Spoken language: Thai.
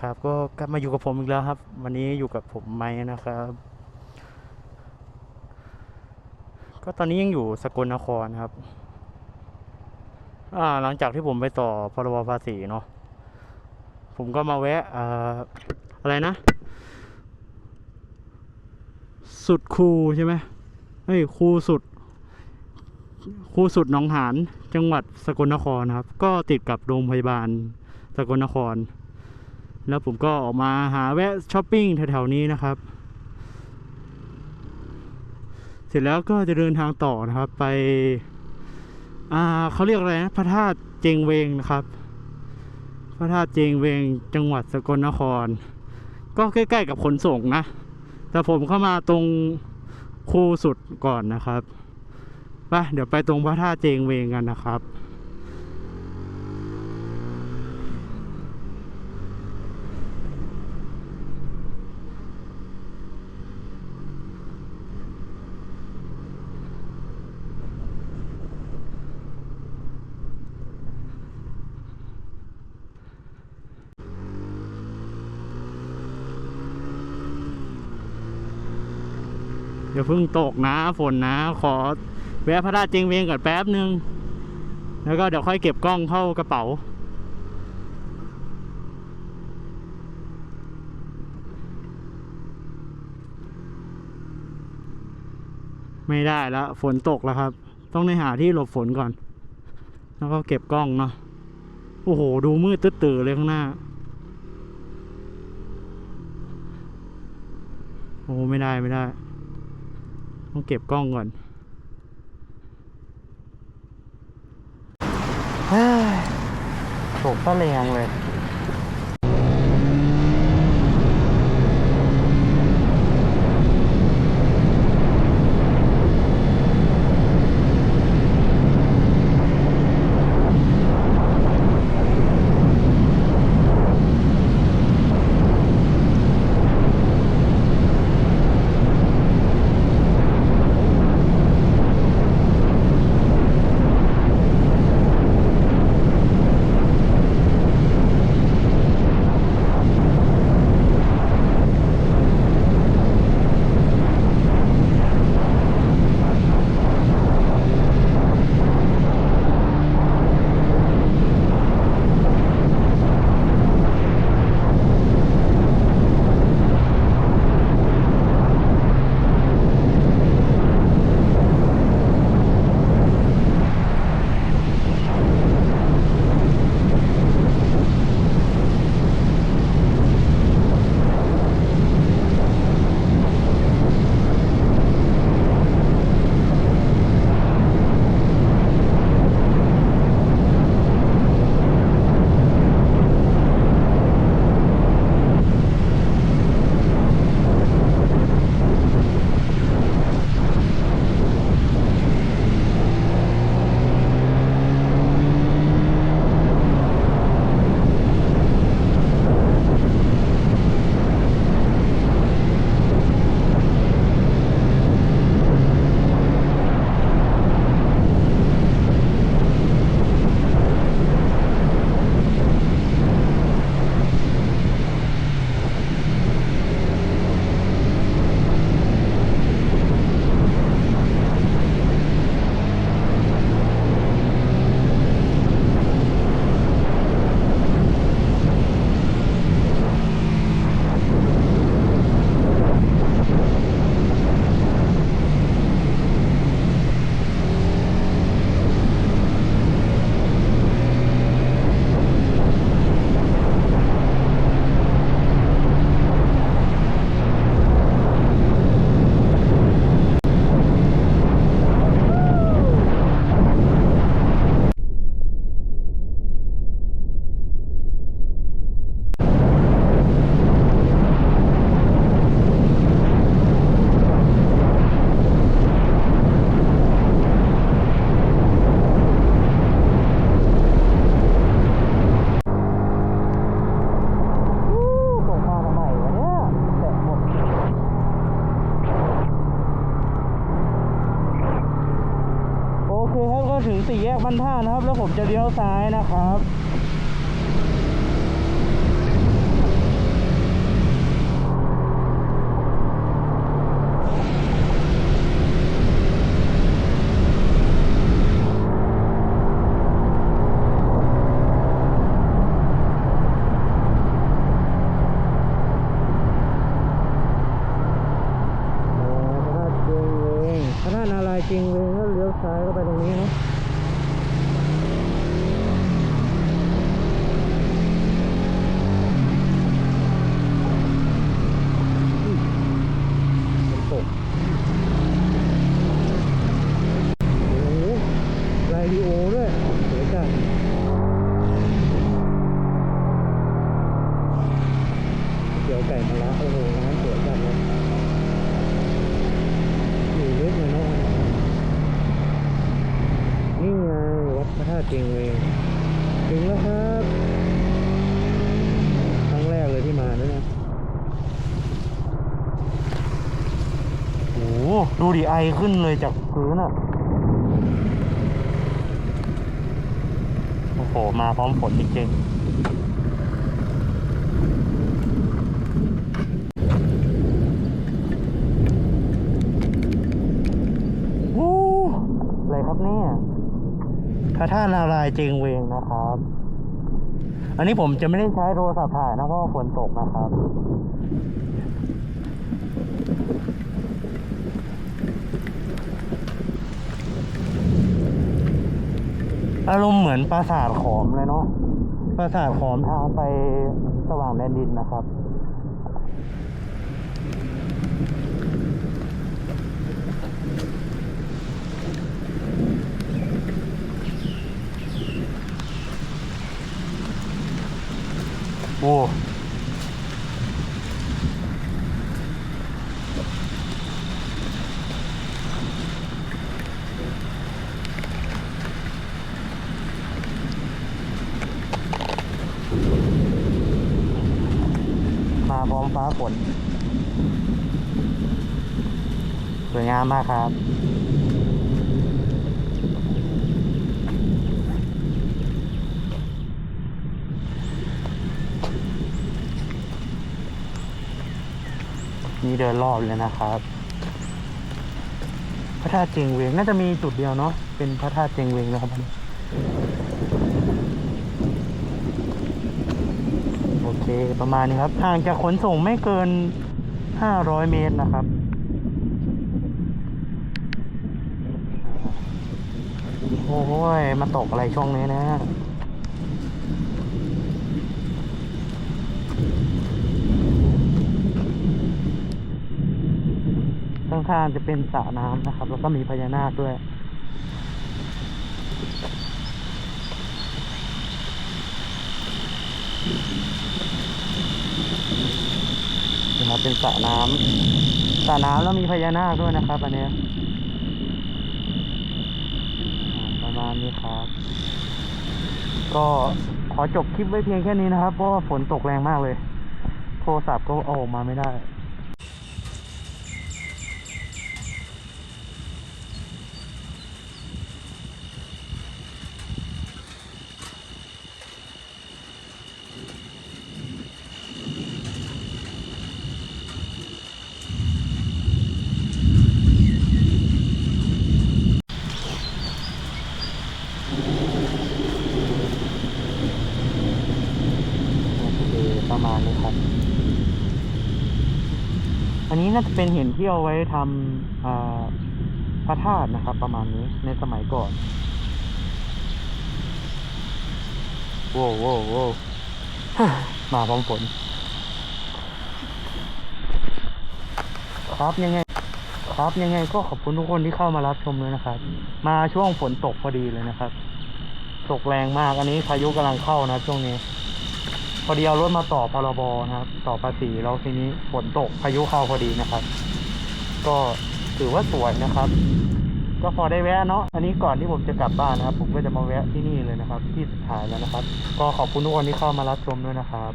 ครับก็กลับมาอยู่กับผมอีกแล้วครับ วันนี้อยู่กับผมไม้นะครับ ก็ตอนนี้ยังอยู่สกลนครครับ อ่าหลังจากที่ผมไปต่อพรบภาษีเนาะผมก็มาแวะออะไรนะ สุดคูใช่ไหมเฮ้ยคูสุด คูสุดหนองหานจังหวัดสกลนครครับ ก็ติดกับโรงพยาบาลสกลนคร แล้วผมก็ออกมาหาแวะช้อปปิ้งแถวๆนี้นะครับ เสร็จแล้วก็จะเดินทางต่อนะครับไป อ่าเขาเรียกอะไรนะพระธาตุเจงเวงนะครับ พระธาตุเจงเวงจังหวัดสกลนคร ก็ใกล้ๆกับขนส่งนะ แต่ผมเข้ามาตรงคูสุดก่อนนะครับไปเดี๋ยวไปตรงพระธาตุเจงเวงกันนะครับ ดี๋ยวเพิ่งตกนะฝนนะ ขอแวะพระธาตุเจงเวียงก่อนแป๊บนึง แล้วก็เดี๋ยวค่อยเก็บกล้องเข้ากระเป๋า ไม่ได้แล้วฝนตกแล้วครับ ต้องไปหาที่หลบฝนก่อน แล้วก็เก็บกล้องเนาะโอ้โห ดูมืดตื้อเลยข้างหน้า โอ้ไม่ได้ไม่ได้ ต้องเก็บกล้องก่อนตกตะแรงเลย ถึงสี่แยกบ้านท่านะครับ แล้วผมจะเลี้ยวซ้ายนะครับ จริงเลยก็เลี้ยวซ้ายก็ไปตรงนี้เนาะอุ้ยฝนตกโอ้โหไลดีโอด้วยสวยจัง เดี๋ยวไก่มาละโอ้โหร้านสวยจังเลยอยู่ลึกเลยเนาะนี่ไงวัดพระธาตุเจงเวงถึงแล้วครับครั้งแรกเลยที่มาด้วยนะโอ้ดูดิไอขึ้นเลยจากพื้นอะโอ้โห มาพร้อมฝนจริงๆ โอ้อะไรครับ เนี่ยพระธาตุนารายณ์เจงเวงนะครับ อันนี้ผมจะไม่ได้ใช้โทรศัพท์ถ่ายนะเพราะฝนตกนะครับอารมณ์เหมือนปราสาทขอมเลยเนาะปราสาทขอมทางไปสว่างแดนดินนะครับ โอ้มาพร้อมฟ้าฝนสวยงามมากครับ นี่เดินรอบเลยนะครับ พระธาตุเจงเวงน่าจะมีจุดเดียวเนาะเป็นพระธาตุเจงเวงนะครับโอเคประมาณนี้ครับห่างจากขนส่งไม่เกิน500เมตรนะครับโอ้ยมาตกอะไรช่วงนี้นะ ข้างๆจะเป็นสระน้ำนะครับ แล้วก็มีพญานาคด้วยนะครับเป็นสระน้ำสระน้ำแล้วมีพญานาคด้วยนะครับ อันเนี้ยประมาณนี้ครับ ก็ขอจบคลิปไว้เพียงแค่นี้นะครับ เพราะว่าฝนตกแรงมากเลย โทรศัพท์ก็เอาออกมาไม่ได้ โอเคประมาณนี้ครับ อั นนี้น่าจะเป็นหินที่เอาไว้ทำอ่าพระธาตุนะครับ ประมาณนี้ในสมัยก่อนโว้วโว้วโว้วมาพร้อมฝนครับยังไง ครับยังไงก็ขอบคุณทุกคนที่เข้ามารับชมเลยนะครับ มาช่วงฝนตกพอดีเลยนะครับ ตกแรงมากอันนี้พายุกำลังเข้านะช่วงนี้ พอดีเอารถมาต่อพรบนะครับ ต่อภาษีแล้วทีนี้ฝนตกพายุเข้าพอดีนะครับ ก็ถือว่าสวยนะครับ ก็พอได้แวะเนาะอันนี้ก่อนที่ผมจะกลับบ้านนะครับ ผมก็จะมาแวะที่นี่เลยนะครับ ที่สุดท้ายแล้วนะครับ ก็ขอบคุณทุกคนที่เข้ามารับชมด้วยนะครับ